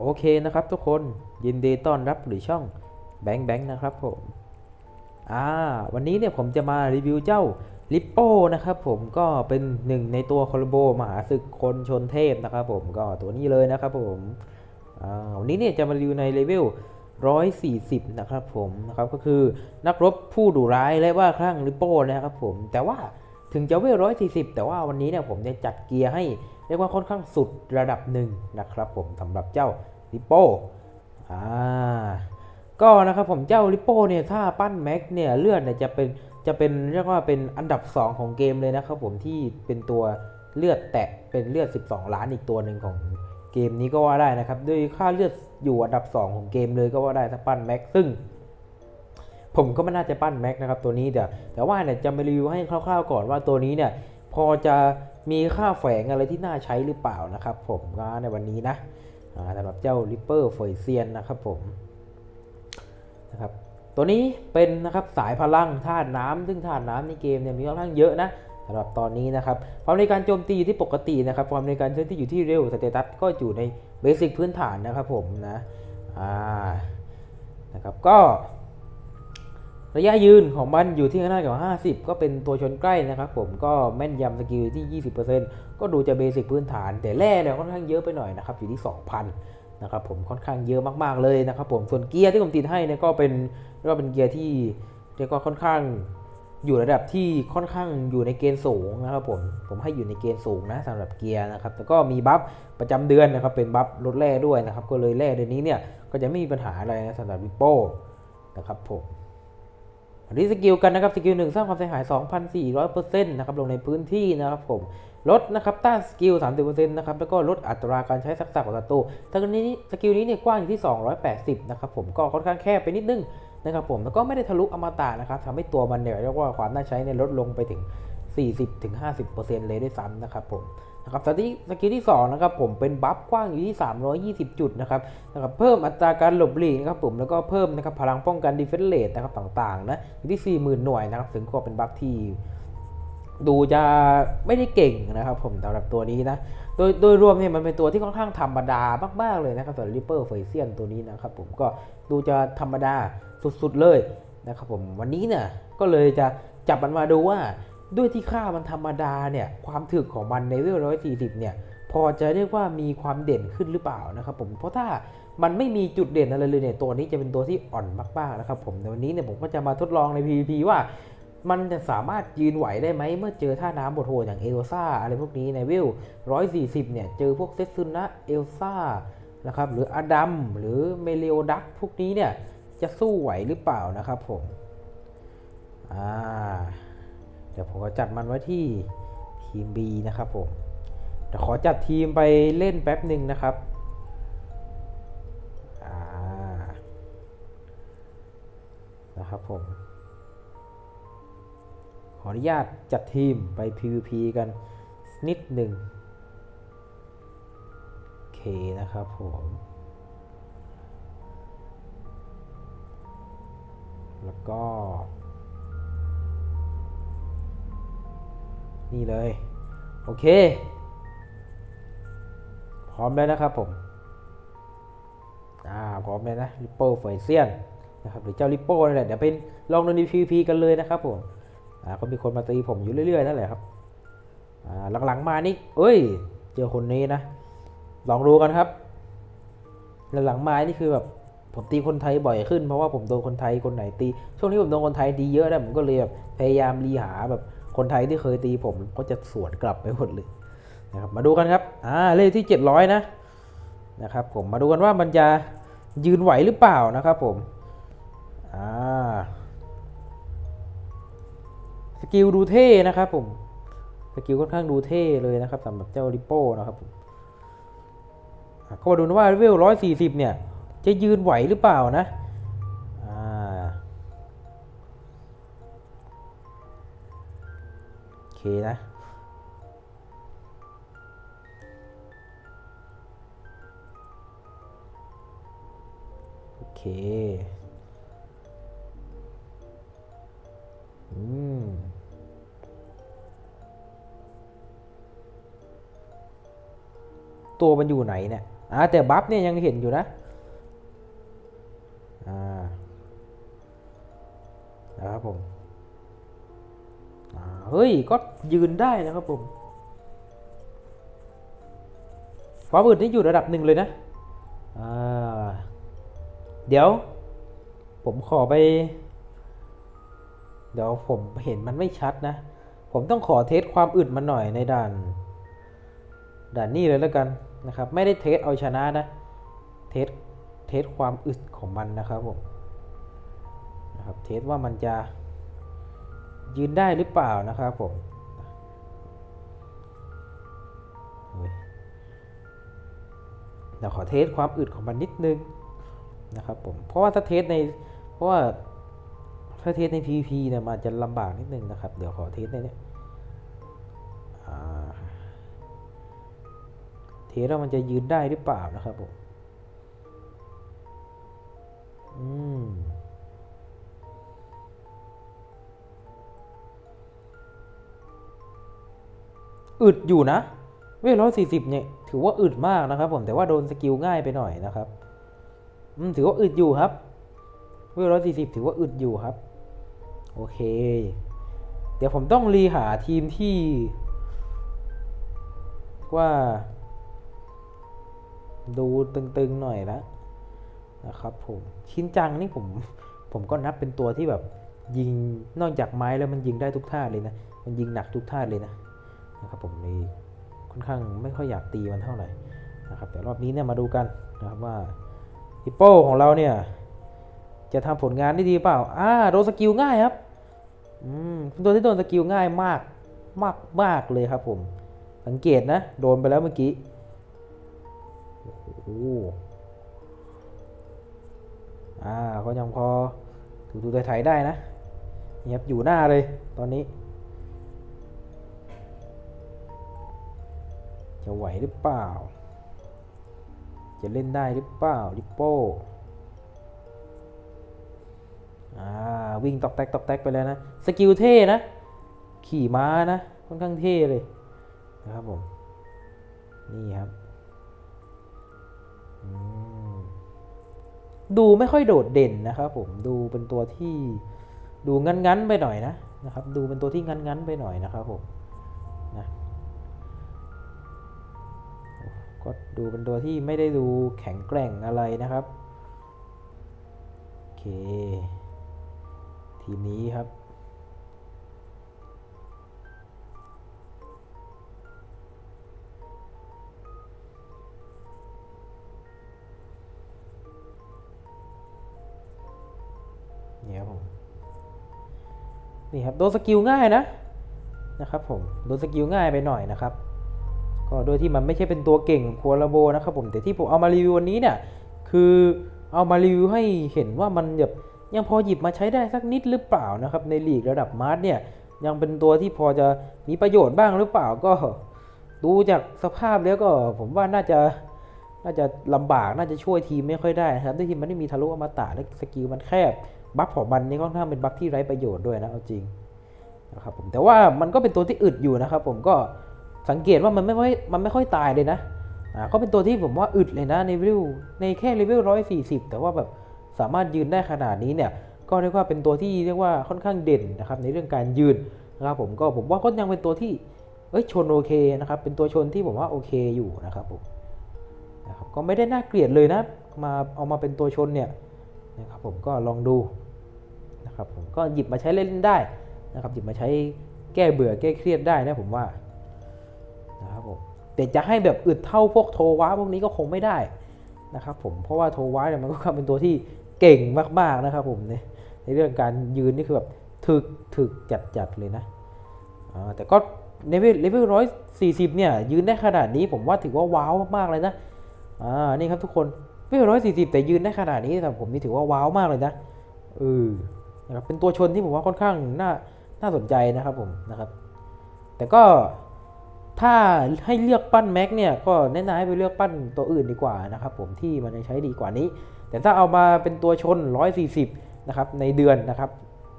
โอเคนะครับทุกคนยินดีต้อนรับหรือช่องแบงค์แบงค์นะครับผมอ่าวันนี้เนี่ยผมจะมารีวิวเจ้าลิปโป้นะครับผมก็เป็นหนึ่งในตัวคอลโบมหาศึกคนชนเทพนะครับผมก็ตัวนี้เลยนะครับผมอ่าวันนี้เนี่ยจะมารีวิวในเลเวล140 นะครับผมนะครับก็คือนักรบผู้ดุร้ายและว่าคลั่งลิปโป้นะครับผมแต่ว่า ถึงจะเวล140แต่ว่าวันนี้เนี่ยผมจะจัดเกียร์ให้เรียกว่าค่อนข้างสุดระดับหนึ่งนะครับผมสำหรับเจ้าลิโป้อ่าก็นะครับผมเจ้าลิโป้เนี่ยถ้าปั้นแม็กเนี่ยเลือดเนี่ยจะเป็นจะเป็นเรียกว่าเป็นอันดับ 2 ของเกมเลยนะครับผมที่เป็นตัวเลือดแตะเป็นเลือด 12 ล้านอีกตัวหนึ่งของเกมนี้ก็ว่าได้นะครับด้วยค่าเลือดอยู่อันดับ 2 ของเกมเลยก็ว่าได้ถ้าปั้นแม็กซึ่ง ผมก็ไม่น่าจะปั้นแม็กนะครับตัวนี้แต่แต่ว่าเนี่ยจะมารีวิวให้คร่าวๆก่อนว่าตัวนี้เนี่ยพอจะมีค่าแฝงอะไรที่น่าใช้หรือเปล่านะครับ ผมก็ในวันนี้นะสำหรับเจ้าริปเปอร์เฟยเซียนนะครับผมนะครับตัวนี้เป็นนะครับสายพลังธาตุน้ำซึ่งธาตุน้ำในเกมเนี่ยมีค่อนข้างเยอะนะสำหรับตอนนี้นะครับความในการโจมตีอยู่ที่ปกตินะครับความในการเคลื่อนที่อยู่ที่เร็วสเตตัสก็อยู่ในเบสิกพื้นฐานนะครับผมนะอ่านะครับก็ ระยะยืนของมันอยู่ที่ขนาดกับ 50 ก็เป็นตัวชนใกล้นะครับผมก็แม่นยำสกิลที่ 20%ก็ดูจะเบสิกพื้นฐาน แต่แร่เนี่ยค่อนข้างเยอะไปหน่อยนะครับอยู่ที่ 2,000นะครับผมค่อนข้างเยอะมากๆเลยนะครับผมส่วนเกียร์ที่ผมติดให้เนี่ยก็เป็นเรียกว่าเป็นเกียร์ที่เรียกว่าค่อนข้างอยู่ระดับที่ค่อนข้างอยู่ในเกณฑ์สูงนะครับผมผมให้อยู่ในเกณฑ์สูงนะสำหรับเกียร์นะครับแล้วก็มีบัฟประจำเดือนนะครับเป็นบัฟลดแร่ด้วยนะครับก็เลยแร่เดือนนี้เนี่ยก็จะไม่มีปัญหาอะไรนะสำหรับวิปโป้นะครับผม อันนี้สกิลกันนะครับสกิลหนึ่งสร้างความเสียหาย 2,400%นะครับลงในพื้นที่นะครับผมลดนะครับต้านสกิล 30%นะครับแล้วก็ลดอัตราการใช้ทักษะของศัตรูแต่กรณีนี้สกิลนี้เนี่ยกว้างอยู่ที่ 280 นะครับผมก็ค่อนข้างแคบไปนิดนึงนะครับผมแล้วก็ไม่ได้ทะลุอมตะนะครับทำให้ตัวมันเนี่ยเรียกว่าความน่าใช้เนี่ยลดลงไปถึง 40-50%เลยด้วยซ้ำนะครับผม นะครับสกิลสกิลที่2นะครับผมเป็นบัฟกว้างอยู่ที่ 320 จุดนะครับนะครับเพิ่มอัตราการหลบหลีกนะครับผมแล้วก็เพิ่มนะครับพลังป้องกันดีเฟนเลตนะครับต่างๆนะอยู่ที่ 40,000 หน่วยนะครับถึงก็เป็นบัฟที่ดูจะไม่ได้เก่งนะครับผมสำหรับตัวนี้นะ โดยโดยรวมเนี่ยมันเป็นตัวที่ค่อนข้างธรรมดามาก ๆ เลยนะครับสำหรับริปเปอร์เฟยเซียนตัวนี้นะครับผมก็ดูจะธรรมดาสุด ๆ เลยนะครับผมวันนี้เนี่ยก็เลยจะจับมันมาดูว่า ด้วยที่ค่ามันธรรมดาเนี่ยความถึกของมันในเวลร้อยสี่สิบเนี่ยพอจะเรียกว่ามีความเด่นขึ้นหรือเปล่านะครับผมเพราะถ้ามันไม่มีจุดเด่นอะไรเลยเนี่ยตัวนี้จะเป็นตัวที่อ่อนมากๆนะครับผมในวันนี้เนี่ยผมก็จะมาทดลองใน PVP ว่า มันจะสามารถยืนไหวได้ไหมเมื่อเจอท่าน้ำบทโหดอย่างเอลซ่าอะไรพวกนี้ในเวล140 เนี่ยเจอพวกเซซุนะเอลซ่านะครับหรืออดัมหรือเมเลโอดักพวกนี้เนี่ยจะสู้ไหวหรือเปล่านะครับผมอ่า เดี๋ยวผมก็จัดมันไว้ที่ทีม B นะครับผมเดี๋ยวขอจัดทีมไปเล่นแป๊บหนึ่งนะครับนะครับผม ขออนุญาตจัดทีมไป PVP กันนิดหนึ่งโอเคนะครับผมแล้วก็ นี่เลย โอเค พร้อมแล้วนะครับผม อ่า พร้อมเลยนะริปโป้เฟยเซียนนะครับหรือเจ้าริปโป้นี่แหละเดี๋ยวไปลองดูใน PVP กันเลยนะครับผมอ่าก็มีคนมาตีผมอยู่เรื่อยๆนั่นแหละครับอ่าหลังๆมานี่เอ้ย เจอคนนี้นะ ลองดูกันครับ หลังๆมานี่คือแบบผมตีคนไทยบ่อยขึ้นเพราะว่าผมโดนคนไทยคนไหนตี ช่วงนี้ผมโดนคนไทยตีเยอะนะผมก็เลยแบบพยายามรีหาแบบ คนไทยที่เคยตีผมก็จะสวนกลับไปหมดเลยนะครับมาดูกันครับอ่าเลขที่ 700 นะนะครับผมมาดูกันว่ามันจะยืนไหวหรือเปล่านะครับผมอ่าสกิลดูเท่นะครับผมสกิลค่อนข้างดูเท่เลยนะครับสำหรับเจ้าริโป้นะครับผมก็มาดูนะว่าเลเวลร้อยสี่สิบเนี่ย จะยืนไหวหรือเปล่านะ เคนะโอเคอืมตัวมันอยู่ไหนเนี่ยอ่าแต่บัฟเนี่ยยังเห็นอยู่นะ เฮ้ย ก็ยืนได้นะครับผมความอึดนี่อยู่ระดับหนึ่งเลยนะ เดี๋ยว ผมขอไป เดี๋ยวผมเห็นมันไม่ชัดนะ ผมต้องขอเทสความอึดมันหน่อยในด่าน ด่านนี้เลยแล้วกันนะครับ ไม่ได้เทสเอาชนะนะ เทส เทสความอึดของมันนะครับผม นะครับ เทสว่ามันจะ ยืนได้หรือเปล่านะครับผมเดี๋ยวขอเทสความอึดของมันนิดนึงนะครับผม เพราะว่าถ้าเทสใน เพราะว่าถ้าเทสใน PVP เนี่ยมันจะลำบากนิดนึงนะครับ เดี๋ยวขอเทสในเนี้ยเทสแล้วมันจะยืนได้หรือเปล่านะครับผม อึดอยู่นะ เวทร้อยสี่สิบเนี่ยถือว่าอึดมากนะครับ ผมแต่ว่าโดนสกิลง่ายไปหน่อยนะครับมถือว่าอึดอยู่ครับเวทร้อยสี่สิบถือว่าอึดอยู่ครับ โอเค เดี๋ยวผมต้องรีหาทีมที่ ว่า ดูตึงๆหน่อยละนะครับผมชินจังนี่ผมผมก็นับเป็นตัวที่แบบยิงนอกจากไม้แล้วมันยิงได้ทุกท่าเลยนะ มันยิงหนักทุกท่าเลยนะ นะครับผมเลยค่อนข้างไม่ค่อยอยากตีมันเท่าไหร่นะครับแต่รอบนี้เนี่ยมาดูกันนะครับว่าฮิปโปของเราเนี่ยจะทำผลงานได้ดีเปล่าอ่าโดนสกิลง่ายครับอืมเป็นตัวที่โดนสกิลง่ายมากมากมากเลยครับผม สังเกตนะ โดนไปแล้วเมื่อกี้โอ้โหอ่าก็ยังพอถูถูไถๆได้นะนี่ครับอยู่หน้าเลยตอนนี้ จะไหวหรือเปล่า จะเล่นได้หรือเปล่าลิปโป้อ่าวิ่งตอกแตกตอกแตกไปแล้วนะ สกิลเท่นะ ขี่ม้านะ ค่อนข้างเท่เลยนะครับผม นี่ครับ ดูไม่ค่อยโดดเด่นนะครับผม ดูเป็นตัวที่ดูงั้นๆไปหน่อยนะนะครับ ดูเป็นตัวที่งั้นๆไปหน่อยนะครับผม ดูเป็นตัวที่ไม่ได้ดูแข็งแกร่งอะไรนะครับ โอเค ทีมนี้ครับ นี่ครับผม นี่ครับ โดนสกิลง่ายนะ นะครับผม โดนสกิลง่ายไปหน่อยนะครับ ก็โดยที่มันไม่ใช่เป็นตัวเก่งควรโบนะครับผมแต่ที่ผมเอามารีวิววันนี้เนี่ยคือเอามารีวิวให้เห็นว่ามันแบบยังพอหยิบมาใช้ได้สักนิดหรือเปล่านะครับในลีกระดับมาร์ทเนี่ยยังเป็นตัวที่พอจะมีประโยชน์บ้างหรือเปล่าก็ ดูจากสภาพแล้วก็ ผมว่าน่าจะน่าจะลำบากน่าจะช่วยทีมไม่ค่อยได้นะครับด้วยทีมมันไม่มีทะลุอมตะและสกิลมันแคบบัฟของมันนี่ค่อนข้างเป็นบัฟที่ไร้ประโยชน์ด้วยนะเอาจริงนะครับผมแต่ว่ามันก็เป็นตัวที่อึดอยู่นะครับผมก็ สังเกตว่ามันไม่ค่อยมันไม่ค่อยตายเลยนะอ่าก็เป็นตัวที่ผมว่าอึดเลยนะในเลเวลในแค่เลเวลร้อยสี่สิบแต่ว่าแบบสามารถยืนได้ขนาดนี้เนี่ยก็เรียกว่าเป็นตัวที่เรียกว่าค่อนข้างเด่นนะครับในเรื่องการยืนนะครับผมก็ผมว่าก็ยังเป็นตัวที่เอ้ยชนโอเคนะครับเป็นตัวชนที่ผมว่าโอเคอยู่นะครับผมนะครับก็ไม่ได้น่าเกลียดเลยนะมาเอามาเป็นตัวชนเนี่ยนะครับผมก็ลองดูนะครับผมก็หยิบมาใช้เล่นได้นะครับหยิบมาใช้แก้เบื่อแก้เครียดได้นะผมว่า แต่จะให้แบบอึดเท่าพวกโทวะพวกนี้ก็คงไม่ได้นะครับผมเพราะว่าโทวะเนี่ยมันก็เป็นตัวที่เก่งมากๆนะครับผมในในเรื่องการยืนนี่คือแบบถึกถึกจัดจัดๆเลยนะแต่ก็เลเวลเลเวลร้อยสี่สิบเนี่ยยืนได้ขนาดนี้ผมว่าถือว่าว้าวมากๆเลยนะอ่านี่ครับทุกคนเลเวลร้อยสี่สิบแต่ยืนได้ขนาดนี้สำหรับผมนี่ถือว่าว้าวมากเลยนะเออนะครับเป็นตัวชนที่ผมว่าค่อนข้างน่าน่าสนใจนะครับผมนะครับ แต่ก็ ถ้าให้เลือกปั้นแม็กเนี่ยก็แนะนำให้ไปเลือกปั้นตัวอื่นดีกว่านะครับผมที่มันจะใช้ดีกว่านี้ แต่ถ้าเอามาเป็นตัวชน 140 นะครับในเดือนนะครับ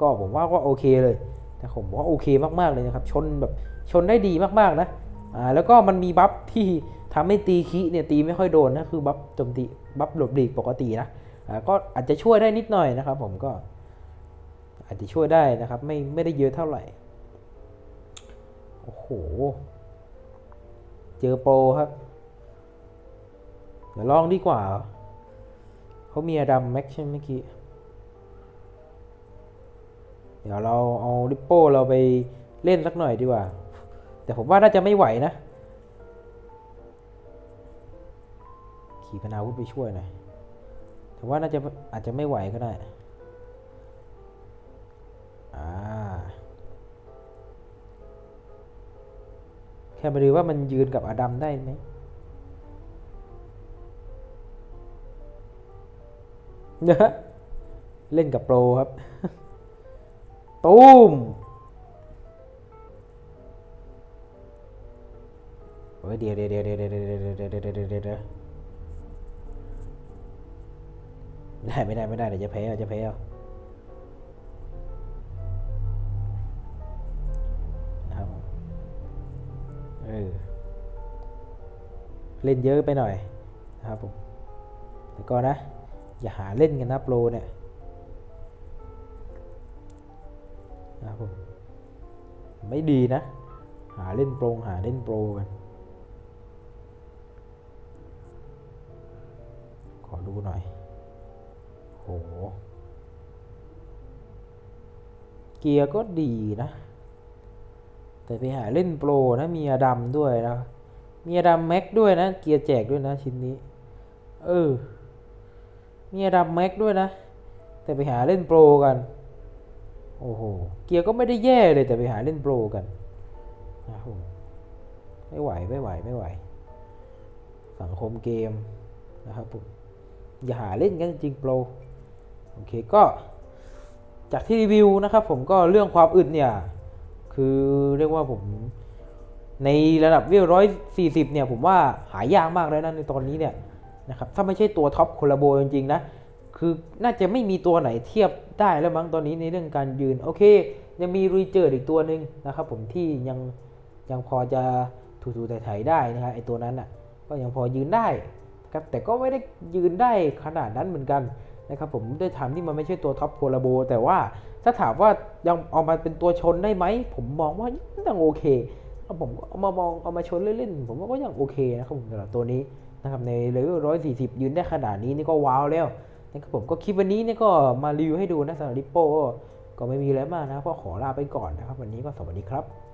ก็ผมว่าก็โอเคเลยแต่ผมว่าโอเคมากๆเลยนะครับ ชนแบบชนได้ดีมากๆนะอ่าแล้วก็มันมีบัฟที่ทำให้ตีคีเนี่ยตีไม่ค่อยโดนนะคือบัฟโจมตีบัฟหลบหลีกปกตินะอ่าก็อาจจะช่วยได้นิดหน่อยนะครับ ผมก็ อาจจะช่วยได้นะครับ ไม่ไม่ได้เยอะเท่าไหร่โอ้โห เจอโปรครับเดี๋ยวลองดีกว่า เขามีอดัมแม็กใช่ไหมเมื่อกี้ เดี๋ยวเราเอาริปโป้เราไปเล่นสักหน่อยดีกว่า แต่ผมว่าน่าจะไม่ไหวนะ ขี่พนาวุธไปช่วยหน่อยแต่ว่าน่าจะอาจจะไม่ไหวก็ได้ แค่มาดูว่ามันยืนกับอดัมได้ไหมเนอะเล่นกับโปรครับ ตูมเฮ้ยเดี๋ยวเดี๋ยวเดี๋ยวเดี๋ยวเดี๋ยวเดี๋ยวเดี๋ยวเดี๋ยวเดี๋ยวเดียวไม่ได้ไม่ได้ไม่ได้เดี๋ยวจะแพ้จะแพ้อานะ เล่นเยอะไปหน่อยนะครับผมแต่ก็นะ อย่าหาเล่นกันนะโปรเนี่ยนะครับผมไม่ดีนะ หาเล่นโปรงหาเล่นโปรกันขอดูหน่อยโหเกียร์ก็ดีนะ แต่ไปหาเล่นโปรนะมีอดัมด้วยนะ มีอดัมแม็กด้วยนะ เกียร์แจกด้วยนะชิ้นนี้ เออ มีอดัมแม็กด้วยนะ แต่ไปหาเล่นโปรกัน โอ้โห เกียร์ก็ไม่ได้แย่เลยแต่ไปหาเล่นโปรกันนะครับผมไม่ไหวไม่ไหวไม่ไหว สังคมเกมนะครับผม อย่าหาเล่นกันจริงโปร โอเคก็จากที่รีวิวนะครับผมก็เรื่องความอึดเนี่ย คือเรียกว่าผม ในระดับเวลร้อยสี่สิบเนี่ยผมว่าหายากมากแล้วนะในตอนนี้เนี่ยนะครับถ้าไม่ใช่ตัวท็อปโคลาโบจริงๆนะคือน่าจะไม่มีตัวไหนเทียบได้แล้วมั้งตอนนี้ในเรื่องการยืนโอเค ยังมีรีเจอร์อีกตัวหนึ่งนะครับผมที่ยังยังพอจะถูๆไถ่ๆได้นะครับไอตัวนั้นอะก็ยังพอยืนได้ครับแต่ก็ไม่ได้ยืนได้ขนาดนั้นเหมือนกันนะครับผมด้วยถามที่มันไม่ใช่ตัวท็อปโคลาโบแต่ว่าถ้าถามว่ายังเอามาเป็นตัวชนได้ไหมผมมองว่ายังโอเค ผมก็เอามามองเอามาชนเล่นๆผมว่าก็ยังโอเคนะครับผมสำหรับตัวนี้นะครับในเลเวลร้อยสี่สิบยืนได้ขนาดนี้นี่ก็ว้าวแล้วนะครับผมก็คลิปวันนี้นี่ก็มารีวิวให้ดูนะสำหรับริปโป้ก็ไม่มีอะไรมากนะก็ขอลาไปก่อนนะครับ วันนี้ก็สวัสดีครับ